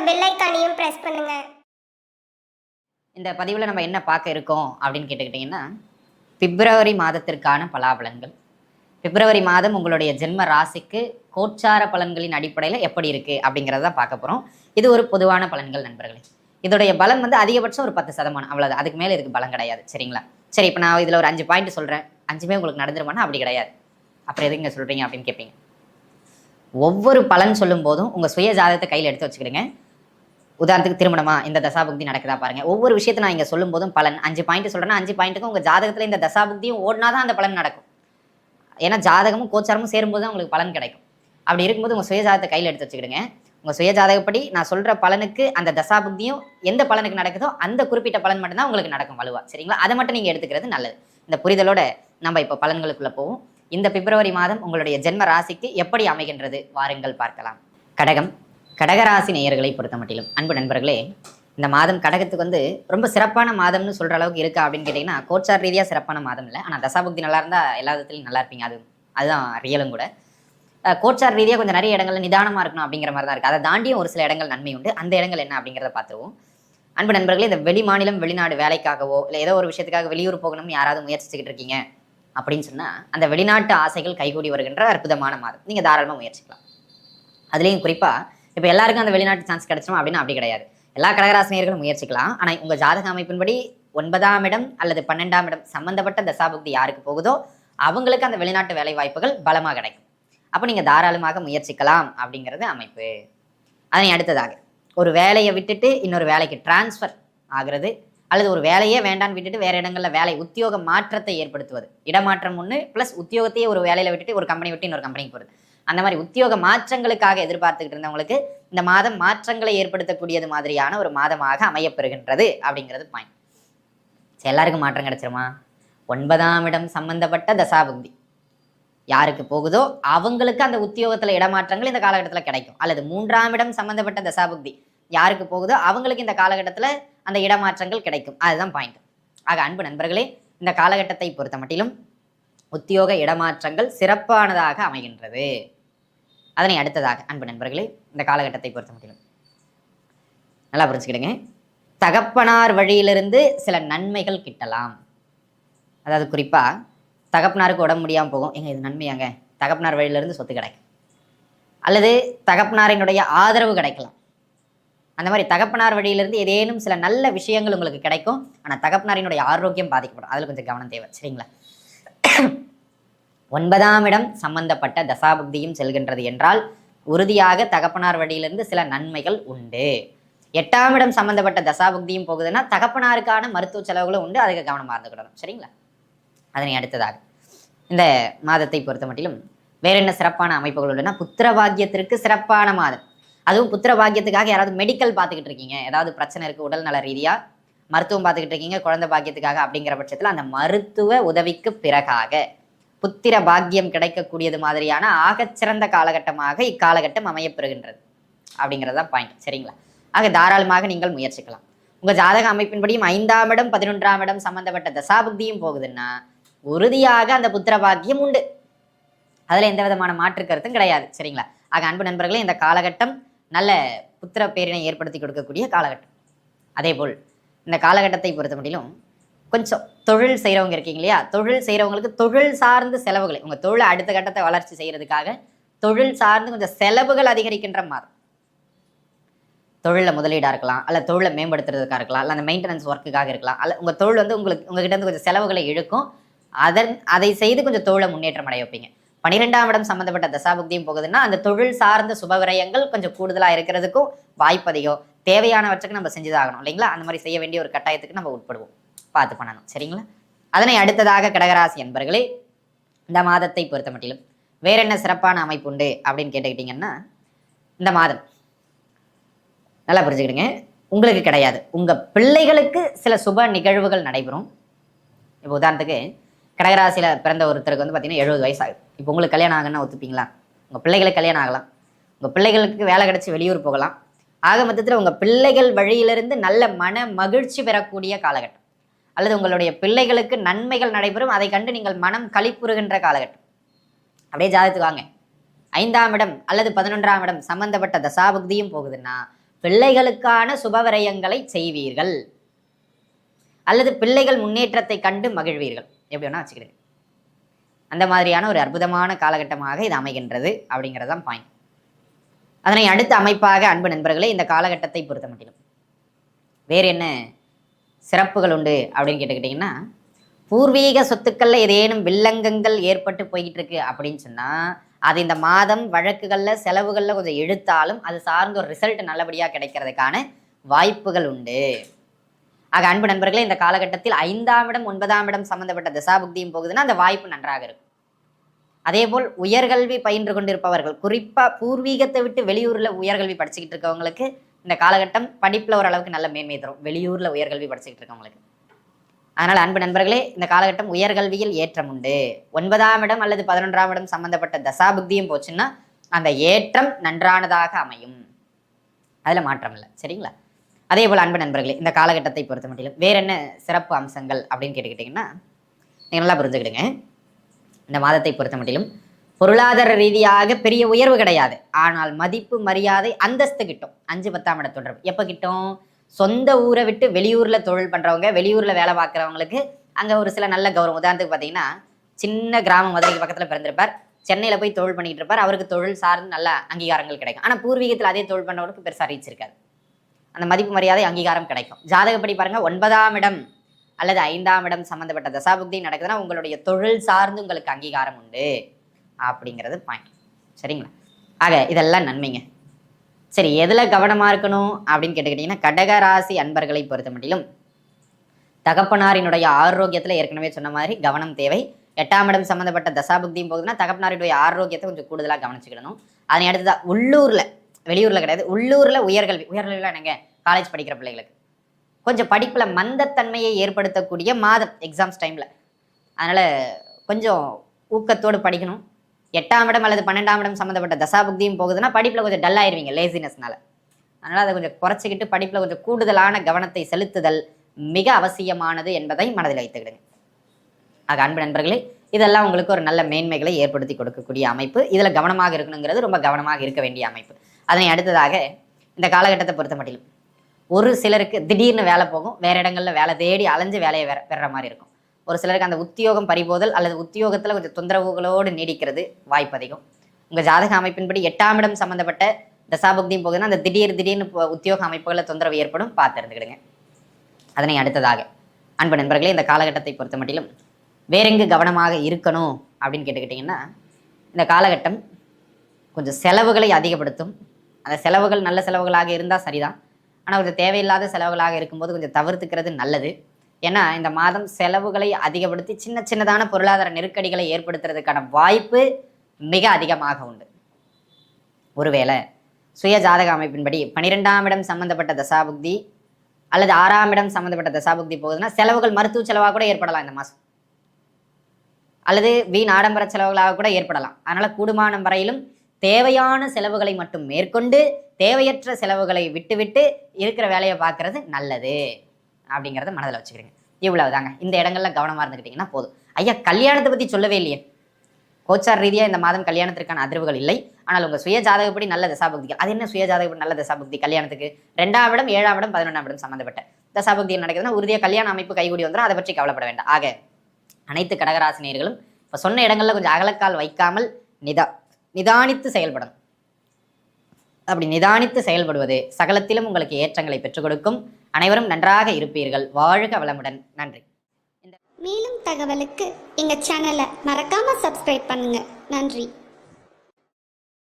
இருக்க பெல் ஐக்கானையும் பிரஸ் பண்ணுங்க. இந்த பதிவில் நம்ம என்ன பார்க்க இருக்கோம் அப்படின்னு கேட்டுக்கிட்டிங்கன்னா பிப்ரவரி மாதத்திற்கான பலாபலன்கள். பிப்ரவரி மாதம் உங்களுடைய ஜென்ம ராசிக்கு கோச்சார பலன்களின் அடிப்படையில் எப்படி இருக்குது அப்படிங்கிறத தான் பார்க்க போகிறோம் இது ஒரு பொதுவான பலன்கள் நண்பர்களே. இதோடைய பலன் வந்து அதிகபட்சம் ஒரு பத்து சதமானம். அவ்வளோதான் அதுக்கு மேலே இதுக்கு பலம் கிடையாது. சரிங்களா? சரி இப்போ நான் இதில் ஒரு அஞ்சு பாயிண்ட் சொல்கிறேன் அஞ்சுமே உங்களுக்கு நடந்துருமானா அப்படி கிடையாது. அப்புறம் எதுங்க சொல்கிறீங்க அப்படின்னு கேட்பீங்க. ஒவ்வொரு பலன் சொல்லும் போதும் உங்கள் சுய ஜாதகத்தை கையில் எடுத்து வச்சுக்கிடுங்க. உதாரணத்துக்கு திருமணமா? இந்த தசாபுக்தி நடக்குதா பாருங்க. ஒவ்வொரு விஷயத்தை நான் இங்க சொல்லும் போதும் பலன் அஞ்சு பாயிண்ட் சொல்றேன்னா அஞ்சு பாயிண்ட்டுக்கும் உங்க ஜாதகத்துல இந்த தசாபுக்தியும் ஓடினா தான் அந்த பலன் நடக்கும். ஏன்னா ஜாதகமும் கோச்சாரமும் சேரும்போது தான் உங்களுக்கு பலன் கிடைக்கும். அப்படி இருக்கும்போது உங்க சுயஜாதகத்தை கையில் எடுத்து வச்சுக்கிடுங்க. உங்க சுயஜாதகப்படி நான் சொல்ற பலனுக்கு அந்த தசாபுக்தியும் எந்த பலனுக்கு நடக்குதோ அந்த குறிப்பிட்ட பலன் மட்டும்தான் உங்களுக்கு நடக்கும் வலுவா. சரிங்களா? அதை மட்டும் நீங்க எடுத்துக்கிறது நல்லது. இந்த புரிதலோட நம்ம இப்போ பலன்களுக்குள்ள போவோம். இந்த பிப்ரவரி மாதம் உங்களுடைய ஜென்ம ராசிக்கு எப்படி அமைகின்றது? வாருங்கள் பார்க்கலாம். கடகம். கடகராசி நேயர்களை பொறுத்த மட்டிலும் அன்பு நண்பர்களே இந்த மாதம் கடகத்துக்கு வந்து ரொம்ப சிறப்பான மாதம்னு சொல்கிற அளவுக்கு இருக்கா அப்படின்னு கேட்டிங்கன்னா கோச்சார் ரீதியாக சிறப்பான மாதம் இல்லை. ஆனால் தசாபக்தி நல்லா இருந்தால் எல்லா விதத்துலையும் நல்லா இருப்பீங்க. அது அதுதான் ரியலும் கூட. கோச்சார் ரீதியாக கொஞ்சம் நிறைய இடங்கள்ல நிதானமாக இருக்கணும் அப்படிங்கிற மாதிரி தான் இருக்குது அதை தாண்டியும் ஒரு சில இடங்கள் நன்மை உண்டு. அந்த இடங்கள் என்ன அப்படிங்கிறத பார்த்துருவோம். அன்பு நண்பர்களே இந்த வெளி மாநிலம் வெளிநாடு வேலைக்காகவோ இல்லை ஏதோ ஒரு விஷயத்துக்காக வெளியூர் போகணும்னு யாராவது முயற்சிச்சுக்கிட்டு இருக்கீங்க அப்படின்னு சொன்னால் அந்த வெளிநாட்டு ஆசைகள் கைகூடி வருகின்ற அற்புதமான மாதம். நீங்கள் தாராளமாக முயற்சிக்கலாம். அதுலேயும் குறிப்பாக இப்போ எல்லாருக்கும் அந்த வெளிநாட்டு சான்ஸ் கிடைச்சிடும் அப்படின்னு அப்படி கிடையாது. எல்லா கடகராசினியர்களும் முயற்சிக்கலாம். ஆனால் உங்கள் ஜாதக அமைப்பின்படி ஒன்பதாம் இடம் அல்லது பன்னெண்டாம் இடம் சம்பந்தப்பட்ட தசாபுக்தி யாருக்கு போகுதோ அவங்களுக்கு அந்த வெளிநாட்டு வேலை வாய்ப்புகள் பலமாக கிடைக்கும். அப்போ நீங்கள் தாராளமாக முயற்சிக்கலாம் அப்படிங்கிறது அமைப்பு. அதனை அடுத்ததாக ஒரு வேலையை விட்டுட்டு இன்னொரு வேலைக்கு டிரான்ஸ்ஃபர் ஆகிறது அல்லது ஒரு வேலையே வேண்டான்னு விட்டுட்டு வேற இடங்களில் வேலை உத்தியோக மாற்றத்தை ஏற்படுத்துவது. இடமாற்றம் ஒன்று ப்ளஸ் உத்தியோகத்தையே ஒரு வேலையில் விட்டுட்டு ஒரு கம்பெனி விட்டு இன்னொரு கம்பெனிக்கு போகிறது அந்த மாதிரி உத்தியோக மாற்றங்களுக்காக எதிர்பார்த்துக்கிட்டு இருந்தவங்களுக்கு இந்த மாதம் மாற்றங்களை ஏற்படுத்தக்கூடியது மாதிரியான ஒரு மாதமாக அமையப்பெறுகின்றது அப்படிங்கிறது பாயிண்ட் சரி எல்லாருக்கும் மாற்றம் கிடைச்சிருமா? ஒன்பதாம் இடம் சம்பந்தப்பட்ட தசாபுக்தி. யாருக்கு போகுதோ அவங்களுக்கு அந்த உத்தியோகத்துல இடமாற்றங்கள் இந்த காலகட்டத்தில் கிடைக்கும். அல்லது மூன்றாம் இடம் சம்பந்தப்பட்ட தசாபுக்தி. யாருக்கு போகுதோ அவங்களுக்கு இந்த காலகட்டத்தில் அந்த இடமாற்றங்கள் கிடைக்கும். அதுதான் பாயிண்ட் ஆக அன்பு நண்பர்களே இந்த காலகட்டத்தை பொறுத்த மட்டிலும் உத்தியோக இடமாற்றங்கள் சிறப்பானதாக அமைகின்றது. அதனை அடுத்ததாக அன்பு நண்பர்களே இந்த காலகட்டத்தை பொறுத்த முடியும் நல்லா புரிஞ்சுக்கிடுங்க. தகப்பனார் வழியிலிருந்து சில நன்மைகள் கிட்டலாம். அதாவது குறிப்பா தகப்பனாருக்கு உடம்பு முடியாமல் போகும். எங்க இது நன்மையாங்க? தகப்பனார் வழியிலிருந்து சொத்து கிடைக்கும். அல்லது தகப்பனாரினுடைய ஆதரவு கிடைக்கலாம். அந்த மாதிரி தகப்பனார் வழியிலிருந்து ஏதேனும் சில நல்ல விஷயங்கள் உங்களுக்கு கிடைக்கும். ஆனால் தகப்பனாரினுடைய ஆரோக்கியம் பாதிக்கப்படும். அதில் கொஞ்சம் கவனம் தேவை. சரிங்களா? ஒன்பதாம் இடம் சம்பந்தப்பட்ட தசாபக்தியும் செல்கின்றது என்றால் உறுதியாக தகப்பனார் வழியிலிருந்து சில நன்மைகள் உண்டு. எட்டாம் இடம் சம்பந்தப்பட்ட தசாபக்தியும் போகுதுன்னா தகப்பனாருக்கான மருத்துவ செலவுகளும் உண்டு அதுக்கு கவனமாக இருந்துக்கிடணும் சரிங்களா? அதனை அடுத்ததாக இந்த மாதத்தை பொறுத்த மட்டிலும் வேற என்ன சிறப்பான அமைப்புகள் உள்ளன புத்திர பாக்கியத்திற்கு சிறப்பான மாதம். அதுவும் புத்திர பாக்கியத்துக்காக யாராவது மெடிக்கல் பார்த்துக்கிட்டு இருக்கீங்க ஏதாவது பிரச்சனை இருக்குது உடல் நல மருத்துவம் பார்த்துக்கிட்டு இருக்கீங்க குழந்தை பாக்கியத்துக்காக அப்படிங்கிற பட்சத்தில் அந்த மருத்துவ உதவிக்கு பிறகாக புத்திர பாக்கியம் கிடைக்கக்கூடியது மாதிரியான ஆகச்சிறந்த காலகட்டமாக இக்காலகட்டம் அமையப்பெறுகின்றது அப்படிங்கிறது தான் பாயிண்ட் சரிங்களா? ஆக தாராளமாக நீங்கள் முயற்சிக்கலாம். உங்கள் ஜாதக அமைப்பின்படியும் ஐந்தாம் இடம் பதினொன்றாம் இடம் சம்பந்தப்பட்ட தசாபுக்தியும் போகுதுன்னா உறுதியாக அந்த புத்திர பாக்கியம் உண்டு. அதில் எந்த விதமான மாற்று கருத்தும் கிடையாது. சரிங்களா? ஆக அன்பு நண்பர்களே இந்த காலகட்டம் நல்ல புத்திர பேரினை ஏற்படுத்தி கொடுக்கக்கூடிய காலகட்டம். அதே போல் இந்த காலகட்டத்தை பொறுத்த முடியலும் கொஞ்சம் தொழில் செய்கிறவங்க இருக்கீங்க இல்லையா? தொழில் செய்கிறவங்களுக்கு தொழில் சார்ந்த செலவுகளை உங்கள் தொழிலை அடுத்த கட்டத்தை வளர்ச்சி செய்கிறதுக்காக தொழில் சார்ந்து கொஞ்சம் செலவுகள் அதிகரிக்கின்ற மாதம் தொழிலில் முதலீடாக இருக்கலாம் அல்ல தொழிலை மேம்படுத்துறதுக்காக இருக்கலாம் இல்லை அந்த மெயின்டெனன்ஸ் ஒர்க்குக்காக இருக்கலாம் அல்ல உங்கள் தொழில் வந்து உங்களுக்கு உங்ககிட்ட இருந்து கொஞ்சம் செலவுகளை இழுக்கும். அதன் அதை செய்து கொஞ்சம் தொழிலை முன்னேற்றம் அடைய வைப்பீங்க. பன்னிரெண்டாம் இடம் சம்மந்தப்பட்ட தசாபுக்தியும் போகுதுன்னா அந்த தொழில் சார்ந்த சுபவிரயங்கள் கொஞ்சம் கூடுதலாக இருக்கிறதுக்கும் வாய்ப்பு அதிகம். தேவையானவற்றுக்கு நம்ம செஞ்சுதாகணும் இல்லைங்களா? அந்த மாதிரி செய்ய வேண்டிய ஒரு கட்டாயத்துக்கு நம்ம உட்படுவோம். பார்த்து பண்ணணும் சரிங்களா? அதனை அடுத்ததாக கடகராசி என்பர்களே இந்த மாதத்தை பொறுத்த மட்டிலும் வேற என்ன சிறப்பான அமைப்பு உண்டு அப்படின்னு கேட்டுக்கிட்டிங்கன்னா இந்த மாதம். நல்லா புரிஞ்சுக்கிடுங்க. உங்களுக்கு கிடையாது. உங்க பிள்ளைகளுக்கு சில சுப நிகழ்வுகள் நடைபெறும். இப்போ உதாரணத்துக்கு கடகராசியில் பிறந்த ஒருத்தருக்கு வந்து பார்த்தீங்கன்னா எழுபது வயசு ஆகுது இப்போ உங்களுக்கு கல்யாணம் ஆகுன்னா ஒத்துப்பீங்களா? உங்கள் பிள்ளைகளுக்கு கல்யாணம் ஆகலாம். உங்கள் பிள்ளைகளுக்கு வேலை கிடச்சி வெளியூர் போகலாம். ஆக மொத்தத்தில் உங்கள் பிள்ளைகள் வழியிலிருந்து நல்ல மன மகிழ்ச்சி பெறக்கூடிய காலகட்டம். அல்லது உங்களுடைய பிள்ளைகளுக்கு நன்மைகள் நடைபெறும் அதை கண்டு நீங்கள் மனம் களிப்புறுகின்ற காலகட்டம். அப்படியே ஜாதகத்துக்கு வாங்க. ஐந்தாம் இடம் அல்லது பதினொன்றாம் இடம் சம்பந்தப்பட்ட தசாபக்தியும் போகுதுன்னா பிள்ளைகளுக்கான சுபவிரயங்களை செய்வீர்கள். அல்லது பிள்ளைகள் முன்னேற்றத்தை கண்டு மகிழ்வீர்கள். எப்படி வேணா வச்சுக்கிறேன் அந்த மாதிரியான ஒரு அற்புதமான காலகட்டமாக இது அமைகின்றது அப்படிங்கிறது தான் பாயிண்ட் அதனை அடுத்த அமைப்பாக அன்பு நண்பர்களே இந்த காலகட்டத்தை பொறுத்த மட்டிலும் வேறு என்ன சிறப்புகள் உண்டு அப்படின்னு கேட்டுக்கிட்டிங்கன்னா பூர்வீக சொத்துக்கள்ல ஏதேனும் வில்லங்கங்கள் ஏற்பட்டு போய்கிட்டு இருக்கு அப்படின்னு சொன்னா அது இந்த மாதம் வழக்குகள்ல செலவுகள்ல கொஞ்சம் எடுத்தாலும் அது சார்ந்த ஒரு ரிசல்ட் நல்லபடியா கிடைக்கிறதுக்கான வாய்ப்புகள் உண்டு. ஆக அன்பு நண்பர்களே இந்த காலகட்டத்தில் ஐந்தாம் இடம் ஒன்பதாம் இடம் சம்மந்தப்பட்ட தசாபுக்தியும் போகுதுன்னா அந்த வாய்ப்பு நன்றாக இருக்கும். அதேபோல் உயர்கல்வி பயின்று கொண்டிருப்பவர்கள் குறிப்பா பூர்வீகத்தை விட்டு வெளியூர்ல உயர்கல்வி படிச்சுக்கிட்டு இருக்கவங்களுக்கு இந்த காலகட்டம் படிப்புல ஓரளவுக்கு நல்ல மேன்மை தரும். வெளியூர்ல உயர்கல்வி படிச்சுக்கிட்டு இருக்கவங்களுக்கு. அதனால் அன்பு நண்பர்களே இந்த காலகட்டம் உயர்கல்வியில் ஏற்றம் உண்டு. ஒன்பதாம் இடம் அல்லது பதினொன்றாம் இடம் சம்பந்தப்பட்ட தசாபுக்தியும் போச்சுன்னா அந்த ஏற்றம் நன்றானதாக அமையும். அதில் மாற்றம் இல்லை. சரிங்களா? அதே போல் அன்பு நண்பர்களே இந்த காலகட்டத்தை பொறுத்த மட்டும் வேற என்ன சிறப்பு அம்சங்கள் அப்படின்னு கேட்டுக்கிட்டிங்கன்னா நீங்கள் நல்லா புரிஞ்சுக்கிடுங்க. இந்த மாதத்தை பொறுத்த மட்டிலும் பொருளாதார ரீதியாக பெரிய உயர்வு கிடையாது. ஆனால் மதிப்பு மரியாதை அந்தஸ்து கிட்டும். அஞ்சு பத்தாம் இட தொடர்பு. எப்போ கிட்டும்? சொந்த ஊரை விட்டு வெளியூரில் தொழில் பண்ணுறவங்க வெளியூரில் வேலை பார்க்குறவங்களுக்கு அங்கே ஒரு சில நல்ல கௌரவம். உதாரணத்துக்கு பார்த்தீங்கன்னா சின்ன கிராமம் மதுரைக்கு பக்கத்தில் பிறந்திருப்பார். சென்னையில் போய் தொழில் பண்ணிகிட்டு இருப்பார். அவருக்கு தொழில் சார்ந்து நல்ல அங்கீகாரங்கள் கிடைக்கும். ஆனால் பூர்வீகத்தில் அதே தொழில் பண்ணவருக்கு பெருசாக ரீச் இருக்காது. அந்த மதிப்பு மரியாதை அங்கீகாரம் கிடைக்கும். ஜாதகப்படி பாருங்கள் ஒன்பதாம் இடம். அல்லது ஐந்தாம் இடம் சம்பந்தப்பட்ட தசாபுக்தி நடக்குதுன்னா உங்களுடைய தொழில் சார்ந்து உங்களுக்கு அங்கீகாரம் உண்டு. அப்படிங்கிறது பாயிண்ட் சரிங்களா? ஆக இதெல்லாம் நன்மைங்க. சரி எதுல கவனமா இருக்கணும் அப்படின்னு கேட்டுக்கிட்டீங்கன்னா கடகராசி அன்பர்களை பொறுத்த மட்டிலும் தகப்பனாரினுடைய ஆரோக்கியத்துல ஏற்கனவே சொன்ன மாதிரி கவனம் தேவை. எட்டாம் இடம் சம்பந்தப்பட்ட தசாபுக்தியும் போகுதுன்னா தகப்பனாரினுடைய ஆரோக்கியத்தை கொஞ்சம் கூடுதலா கவனிச்சுக்கிடணும். அதனை அடுத்ததான் உள்ளூர்ல வெளியூர்ல கிடையாது உள்ளூர்ல உயர்கல்வி உயர்கல்விலாம் என்னங்க? காலேஜ் படிக்கிற பிள்ளைகளுக்கு. கொஞ்சம் படிப்புல மந்தத்தன்மையை ஏற்படுத்தக்கூடிய மாதம் எக்ஸாம்ஸ் டைம்ல அதனால கொஞ்சம் ஊக்கத்தோடு படிக்கணும். எட்டாம் இடம் அல்லது பன்னெண்டாம் இடம் சம்மந்தப்பட்ட தசாபுக்தியும் போகுதுன்னா படிப்பில் கொஞ்சம் டல் ஆயிருவீங்க லேசினஸ்னால அதனால் அதை கொஞ்சம் குறைச்சிக்கிட்டு படிப்பில் கொஞ்சம் கூடுதலான கவனத்தை செலுத்துதல் மிக அவசியமானது என்பதை மனதில் வைத்துக்கிடுங்க. ஆக அன்பு நண்பர்களே இதெல்லாம் உங்களுக்கு ஒரு நல்ல மேன்மைகளை ஏற்படுத்தி கொடுக்கக்கூடிய அமைப்பு. இதில் கவனமாக இருக்கணுங்கிறது ரொம்ப கவனமாக இருக்க வேண்டிய அமைப்பு. அதனை அடுத்ததாக இந்த காலகட்டத்தை பொறுத்த மட்டிலும் ஒரு சிலருக்கு திடீர்னு வேலை போகும் வேற இடங்கள்ல வேலை தேடி அலைஞ்சு வேலையை வேற பெற மாதிரி இருக்கும். ஒரு சிலருக்கு அந்த உத்தியோகம் பறிபோதல் அல்லது உத்தியோகத்துல கொஞ்சம் தொந்தரவுகளோடு நீடிக்கிறது வாய்ப்பு அதிகம். உங்க ஜாதக அமைப்பின்படி எட்டாம் இடம் சம்பந்தப்பட்ட தசாபக்தியும் போகுதுன்னா அந்த திடீர் திடீர்னு உத்தியோக அமைப்புகளில் தொந்தரவு ஏற்படும் பார்த்து இருந்துக்கிடுங்க அதனை அடுத்ததாக அன்பு நண்பர்களே இந்த காலகட்டத்தை பொறுத்த மட்டிலும் வேறெங்கு கவனமாக இருக்கணும் அப்படின்னு கேட்டுக்கிட்டிங்கன்னா இந்த காலகட்டம் கொஞ்சம் செலவுகளை அதிகப்படுத்தும். அந்த செலவுகள் நல்ல செலவுகளாக இருந்தால் சரிதான். ஆனால் கொஞ்சம் தேவையில்லாத செலவுகளாக இருக்கும்போது கொஞ்சம் தவிர்த்துக்கிறது நல்லது. ஏன்னா இந்த மாதம் செலவுகளை அதிகப்படுத்தி சின்ன சின்னதான பொருளாதார நெருக்கடிகளை ஏற்படுத்துறதுக்கான வாய்ப்பு மிக அதிகமாக உண்டு. ஒருவேளை சுய ஜாதக அமைப்பின்படி பன்னிரெண்டாம் இடம் சம்பந்தப்பட்ட தசாபுக்தி அல்லது ஆறாம் இடம் சம்பந்தப்பட்ட தசாபுக்தி போகுதுன்னா செலவுகள் மருத்துவ செலவாக கூட ஏற்படலாம் இந்த மாதம். அல்லது வீண் ஆடம்பர செலவுகளாக கூட ஏற்படலாம். அதனால கூடுமான வரையிலும் தேவையான செலவுகளை மட்டும் மேற்கொண்டு தேவையற்ற செலவுகளை விட்டுவிட்டு இருக்கிற வேலையை பார்க்கறது நல்லது அப்படிங்கிறத மனதில் வச்சுக்கிறீங்க. இவ்வளவுதாங்க. இந்த இடங்கள்ல கவனமா இருந்துக்கிட்டீங்கன்னா போதும். ஐயா கல்யாணத்தை பத்தி சொல்லவே இல்லையே. கோச்சார் ரீதியா இந்த மாதம் கல்யாணத்திற்கான அதிர்வுகள் இல்லை. ஆனால் உங்க சுய ஜாதகப்படி நல்ல தசாபக்திகள் அது என்ன சுய ஜாதகப்படி நல்ல தசாபக்தி? கல்யாணத்துக்கு ரெண்டாம் இடம் ஏழாம் இடம் பதினொன்றாம் இடம் சம்பந்தப்பட்ட தசாபக்தி நடக்குதுன்னா உறுதியாக கல்யாண அமைப்பு கைகூடி வந்துடும் அதை பற்றி கவலைப்பட வேண்டாம். ஆக அனைத்து கடகராசினியர்களும் இப்போ சொன்ன இடங்கள்ல கொஞ்சம் அகலக்கால் வைக்காமல் நிதா நிதானித்து செயல்படணும். அப்படி நிதானித்து செயல்படுவது சகலத்திலும் உங்களுக்கு ஏற்றங்களை பெற்றுக் கொடுக்கும். அனைவரும் நன்றாக இருப்பீர்கள். வாழ்க வளமுடன். நன்றி. மேலும் தகவலுக்கு எங்கள் சேனலை மறக்காமல் சப்ஸ்கிரைப் பண்ணுங்கள் நன்றி.